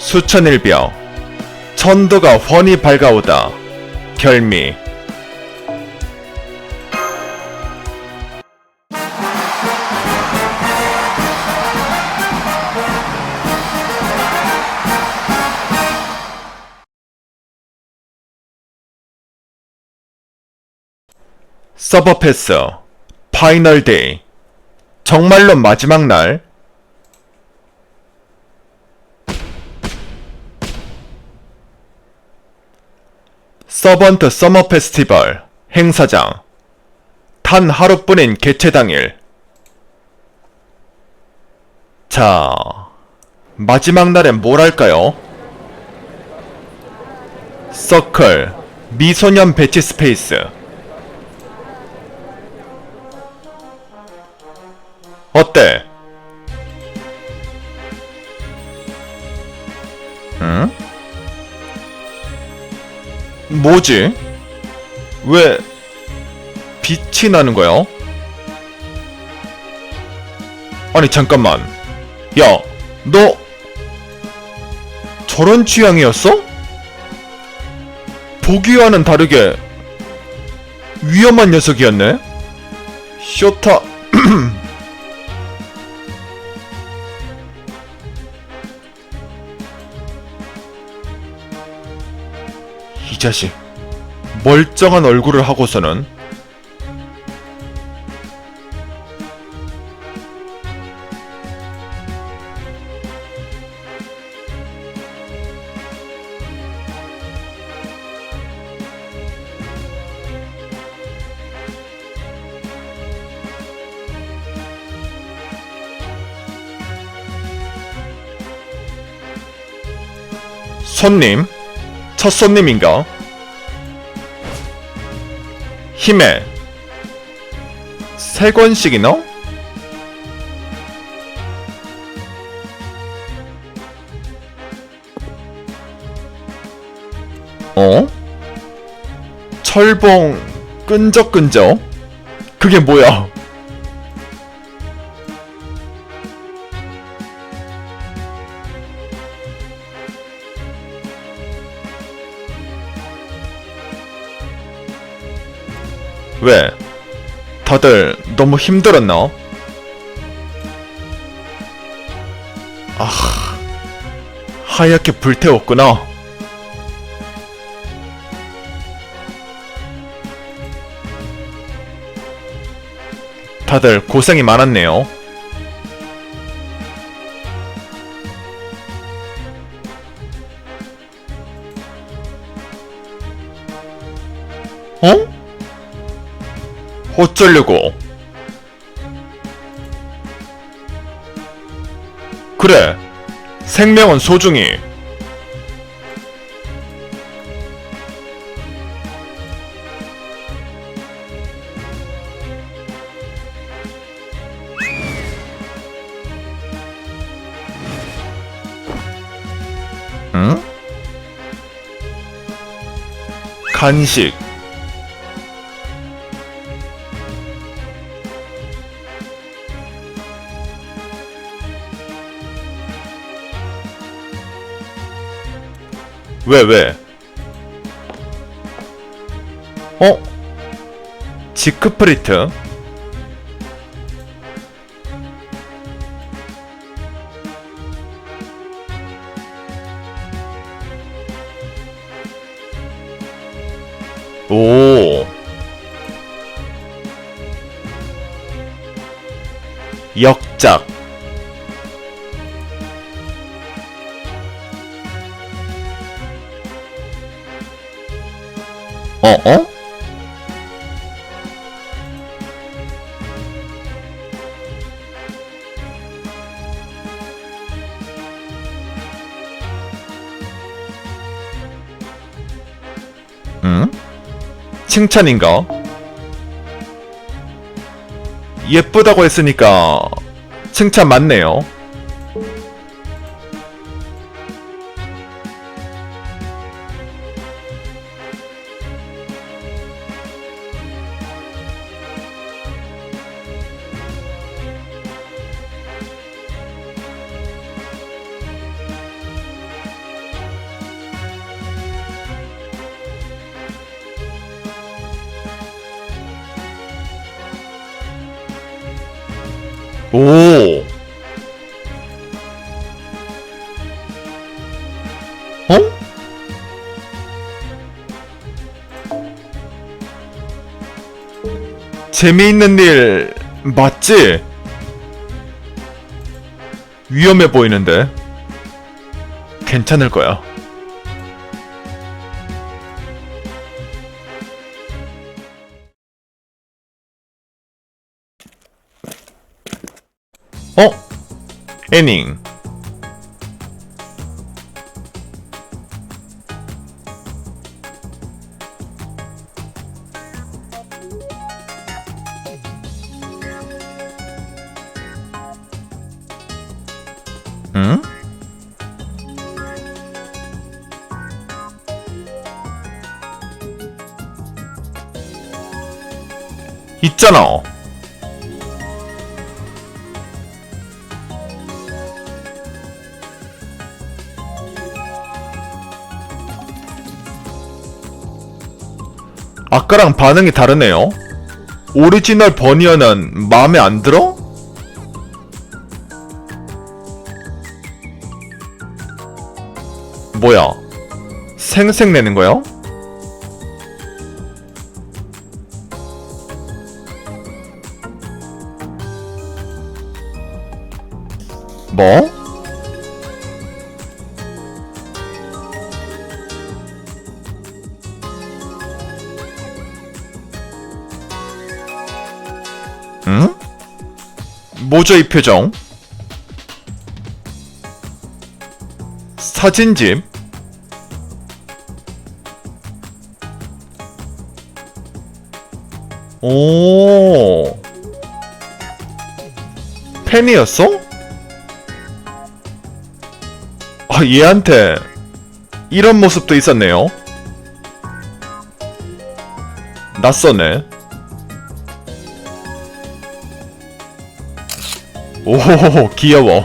수천일병 천도가 훤히 밝아오다. 결미. 서버 패스. 파이널 데이. 정말로 마지막 날 서번트 서머 페스티벌 행사장 단 하루뿐인 개최 당일 자 마지막 날엔 뭘 할까요? 서클 미소년 배치 스페이스 어때? 뭐지? 왜 빛이 나는 거야? 아니 잠깐만 야 너 저런 취향이었어? 보기와는 다르게 위험한 녀석이었네 쇼타 이 자식 멀쩡한 얼굴을 하고서는 손님 첫 손님인가? 힘에 세 권씩이나? 어? 철봉 끈적끈적? 그게 뭐야? 왜? 다들 너무 힘들었나? 아, 하얗게 불태웠구나. 다들 고생이 많았네요. 어? 어쩌려고? 그래, 생명은 소중히. 응? 간식. 왜, 왜? 어? 지크프리트? 오. 역작. 어, 어? 응? 칭찬인가? 예쁘다고 했으니까 칭찬 맞네요. 오. 어? 재미있는 일 맞지? 위험해 보이는데. 괜찮을 거야. 어? 애닝. 응? 있잖아. 아까랑 반응이 다르네요. 오리지널 버니어는 마음에 안 들어? 뭐야? 생색 내는 거야? 뭐? 이 표정? 사진집? 오 팬이었어? 아 얘한테 이런 모습도 있었네요 낯서네 오 귀여워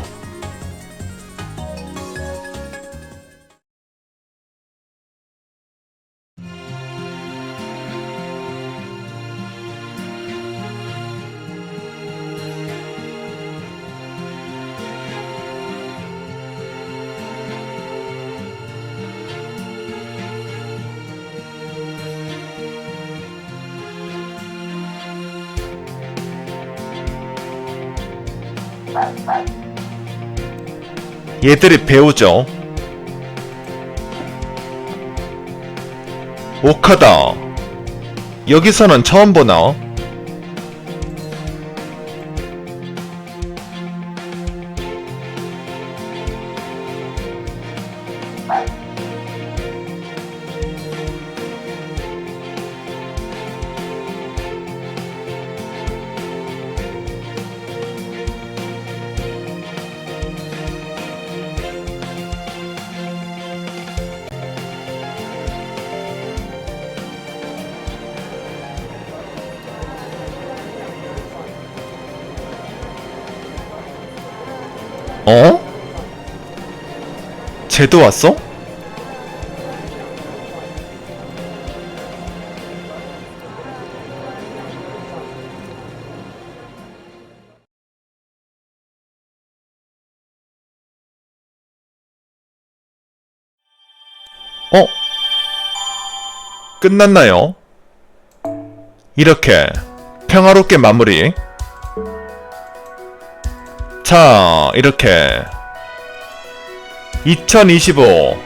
얘들이 배우죠. 오카다. 여기서는 처음 보나? 쟤도 왔어? 어? 끝났나요? 이렇게 평화롭게 마무리. 자, 이렇게 2025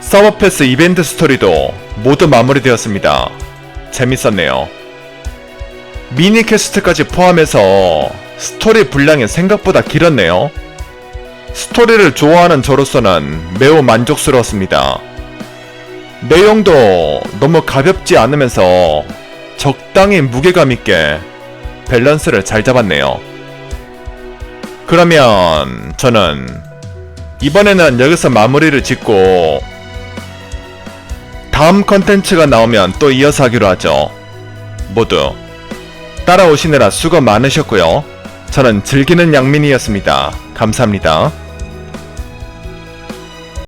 서버패스 이벤트 스토리도 모두 마무리되었습니다. 재밌었네요. 미니 퀘스트까지 포함해서 스토리 분량이 생각보다 길었네요. 스토리를 좋아하는 저로서는 매우 만족스러웠습니다. 내용도 너무 가볍지 않으면서 적당히 무게감 있게 밸런스를 잘 잡았네요. 그러면 저는 이번에는 여기서 마무리를 짓고 다음 컨텐츠가 나오면 또 이어서 하기로 하죠. 모두 따라오시느라 수고 많으셨고요. 저는 즐기는 양민이었습니다. 감사합니다.